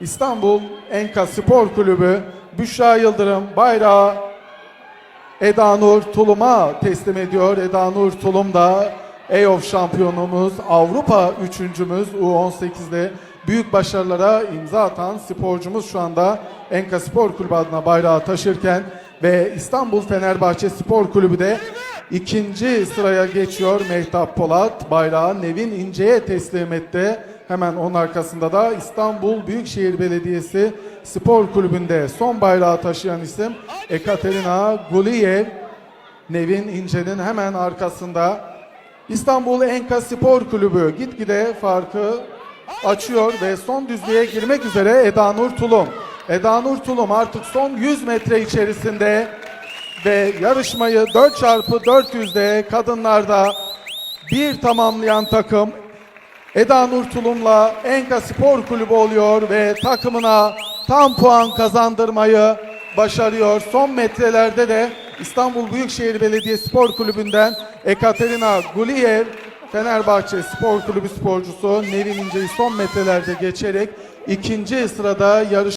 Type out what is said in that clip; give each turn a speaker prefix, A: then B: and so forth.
A: İstanbul Enka Spor Kulübü Büşra Yıldırım bayrağı Eda Nur Tulum'a teslim ediyor. Eda Nur Tulum da EOF şampiyonumuz, Avrupa üçüncümüz U18'de büyük başarılara imza atan sporcumuz şu anda Enka Spor Kulübü adına bayrağı taşırken ve İstanbul Fenerbahçe Spor Kulübü de ikinci sıraya geçiyor. Mehtap Polat bayrağı Nevin İnce'ye teslim etti. Hemen onun arkasında da İstanbul Büyükşehir Belediyesi Spor Kulübü'nde son bayrağı taşıyan isim Ekaterina Guliyev. Nevin İnce'nin hemen arkasında İstanbul Enka Spor Kulübü gitgide farkı açıyor ve son düzlüğe girmek üzere Eda Nur Tulum. Eda Nur Tulum artık son 100 metre içerisinde ve yarışmayı 4x400'de kadınlarda bir tamamlayan takım Eda Nur Tulum'la Enka Spor Kulübü oluyor ve takımına tam puan kazandırmayı başarıyor. Son metrelerde de İstanbul Büyükşehir Belediye Spor Kulübü'nden Ekaterina Guliyev Fenerbahçe Spor Kulübü sporcusu Nevin İnce'yi son metrelerde geçerek ikinci sırada yarış